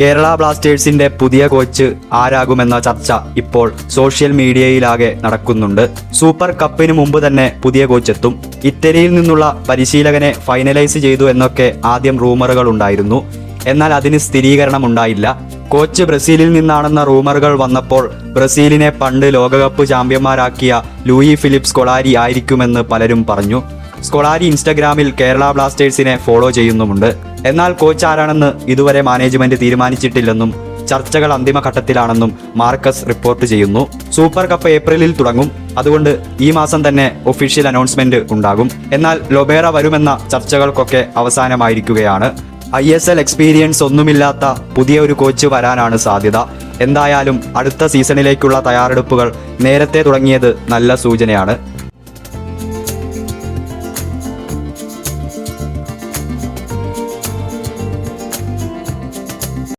കേരള ബ്ലാസ്റ്റേഴ്സിന്റെ പുതിയ കോച്ച് ആരാകുമെന്ന ചർച്ച ഇപ്പോൾ സോഷ്യൽ മീഡിയയിലാകെ നടക്കുന്നുണ്ട്. സൂപ്പർ കപ്പിന് മുമ്പ് തന്നെ പുതിയ കോച്ച് എത്തും ഇറ്റലിയിൽ നിന്നുള്ള പരിശീലകനെ ഫൈനലൈസ് ചെയ്തു എന്നൊക്കെ ആദ്യം റൂമറുകൾ ഉണ്ടായിരുന്നു. എന്നാൽ അതിന് സ്ഥിരീകരണം ഉണ്ടായില്ല. കോച്ച് ബ്രസീലിൽ നിന്നാണെന്ന റൂമറുകൾ വന്നപ്പോൾ ബ്രസീലിനെ പണ്ട് ലോകകപ്പ് ചാമ്പ്യന്മാരാക്കിയ ലൂയി ഫിലിപ്സ് കൊളാരി ആയിരിക്കുമെന്ന് പലരും പറഞ്ഞു. സ്കൊളാരി ഇൻസ്റ്റഗ്രാമിൽ കേരള ബ്ലാസ്റ്റേഴ്സിനെ ഫോളോ ചെയ്യുന്നുമുണ്ട്. എന്നാൽ കോച്ച് ആരാണെന്ന് ഇതുവരെ മാനേജ്മെന്റ് തീരുമാനിച്ചിട്ടില്ലെന്നും ചർച്ചകൾ അന്തിമഘട്ടത്തിലാണെന്നും മാർക്കസ് റിപ്പോർട്ട് ചെയ്യുന്നു. സൂപ്പർ കപ്പ് ഏപ്രിലിൽ തുടങ്ങും. അതുകൊണ്ട് ഈ മാസം തന്നെ ഒഫീഷ്യൽ അനൗൺസ്മെന്റ് ഉണ്ടാകും. എന്നാൽ ലൊബേറ വരുമെന്ന ചർച്ചകൾക്കൊക്കെ അവസാനമായിരിക്കുകയാണ്. ഐ എസ് എൽ എക്സ്പീരിയൻസ് ഒന്നുമില്ലാത്ത പുതിയ ഒരു കോച്ച് വരാനാണ് സാധ്യത. എന്തായാലും അടുത്ത സീസണിലേക്കുള്ള തയ്യാറെടുപ്പുകൾ നേരത്തെ തുടങ്ങിയത് നല്ല സൂചനയാണ്.